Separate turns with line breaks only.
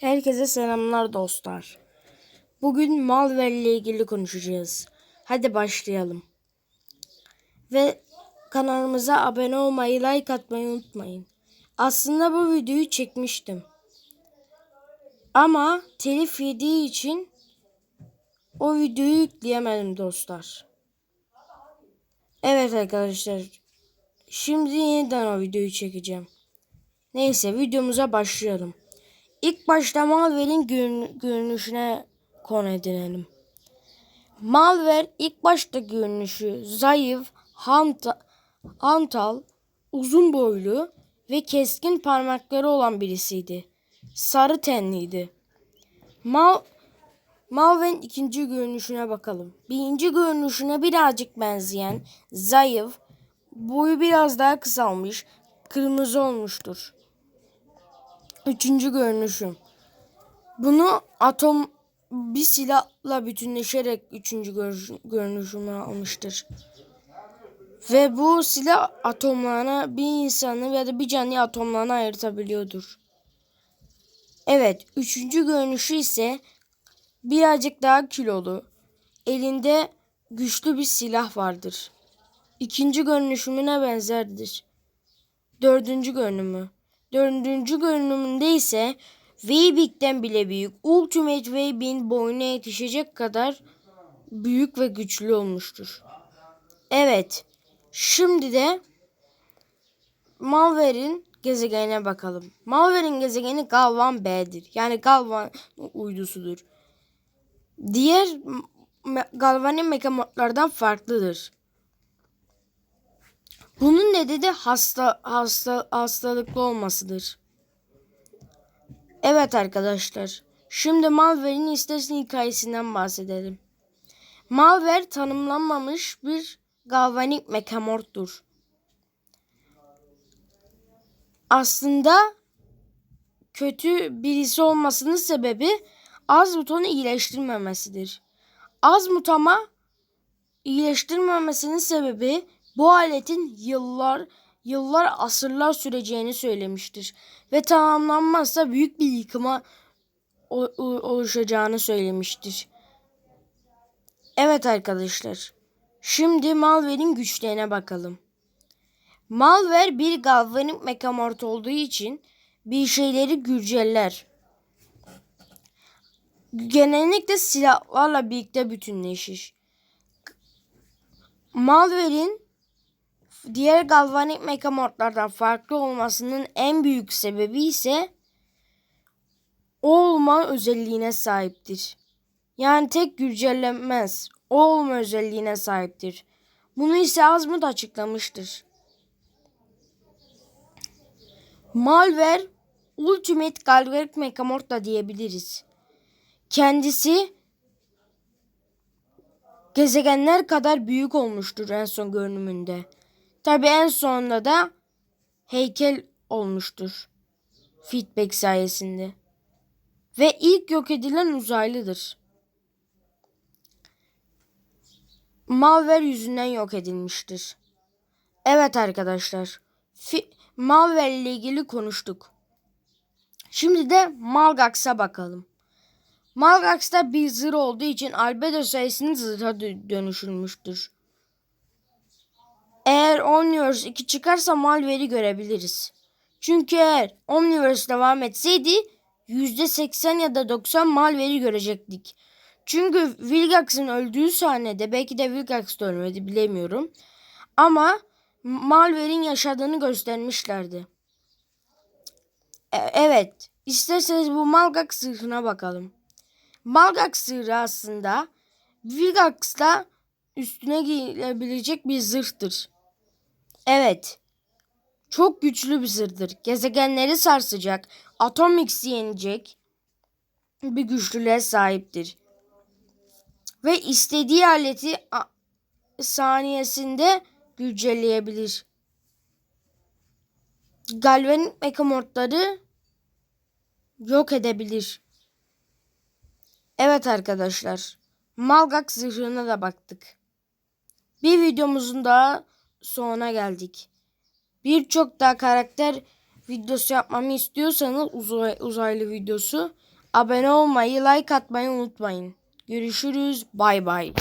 Herkese selamlar dostlar. Bugün Malware ile ilgili konuşacağız. Hadi başlayalım. Ve kanalımıza abone olmayı, like atmayı unutmayın. Aslında bu videoyu çekmiştim. Ama telif yediği için o videoyu yükleyemedim dostlar. Evet arkadaşlar. Şimdi yeniden o videoyu çekeceğim. Neyse videomuza başlayalım. İlk başta Malware'in görün- görünüşüne konu edinelim. Malware ilk başta görünüşü zayıf, hanta, hantal, uzun boylu ve keskin parmakları olan birisiydi. Sarı tenliydi. Mal Malware'in ikinci görünüşüne bakalım. Birinci görünüşüne birazcık benzeyen, zayıf, boyu biraz daha kısalmış, kırmızı olmuştur. Üçüncü görünüşüm. Bunu atom bir silahla bütünleşerek üçüncü görünüşümü almıştır. Ve bu silah atomlarına bir insanı ya da bir canlıyı atomlarına ayırtabiliyordur. Evet, üçüncü görünüşü ise birazcık daha kilolu. Elinde güçlü bir silah vardır. İkinci görünüşümüne benzerdir. Dördüncü görünümü. Dördüncü görünümünde ise Weibig'den bile büyük. Ultimate Weibig'in boyuna yetişecek kadar büyük ve güçlü olmuştur. Evet. Şimdi de Malware'in gezegenine bakalım. Malware'in gezegeni Galvan B'dir. Yani Galvan uydusudur. Diğer Galvan'ın mekamodlardan farklıdır. Bunun nedeni hasta, hasta hastalıklı olmasıdır. Evet arkadaşlar. Şimdi Malware'in istersen hikayesinden bahsedelim. Malware tanımlanmamış bir galvanik mekamorttur. Aslında kötü birisi olmasının sebebi Azmuton'u iyileştirmemesidir. Azmutama iyileştirmemesinin sebebi bu aletin yıllar yıllar asırlar süreceğini söylemiştir ve tamamlanmazsa büyük bir yıkıma oluşacağını söylemiştir. Evet arkadaşlar. Şimdi Malware'in güçlerine bakalım. Malware bir galvanik mekamort olduğu için bir şeyleri günceller. Genellikle silahlarla birlikte bütünleşir. Malware'in diğer galvanik mekamortlardan farklı olmasının en büyük sebebi ise o olma özelliğine sahiptir. Yani tek güncellenmez. O olma özelliğine sahiptir. Bunu ise Azmut açıklamıştır. Malware Ultimate Galvanic Mekamort da diyebiliriz. Kendisi gezegenler kadar büyük olmuştur en son görünümünde. Tabi en sonunda da heykel olmuştur. Feedback sayesinde. Ve ilk yok edilen uzaylıdır. Malware yüzünden yok edilmiştir. Evet arkadaşlar. Fi- Malware ile ilgili konuştuk. Şimdi de Malgax'a bakalım. Malgax'ta bir zırh olduğu için albedo sayısının zırha dö- dönüşülmüştür. Eğer Omniverse 2 çıkarsa Malware'i görebiliriz. Çünkü eğer Omniverse devam etseydi %80 ya da 90 Malware'i görecektik. Çünkü Vilgax'ın öldüğü sahnede belki de Vilgax da ölmedi bilemiyorum. Ama Malware'in yaşadığını göstermişlerdi. E- evet. isterseniz bu Malgax zırhına bakalım. Malgax zırhı aslında Vilgax'la üstüne giyilebilecek bir zırhtır. Evet. Çok güçlü bir zırhtır. Gezegenleri sarsacak, Atomix'i yenecek bir güçlülüğe sahiptir. Ve istediği aleti saniyesinde güncelleyebilir. Galvanik mekamortları yok edebilir. Evet arkadaşlar. Malgax zırhına da baktık. Bir videomuzun daha sonuna geldik. Birçok daha karakter videosu yapmamı istiyorsanız uzay, uzaylı videosu Abone olmayı, like atmayı unutmayın. Görüşürüz. Bay bay.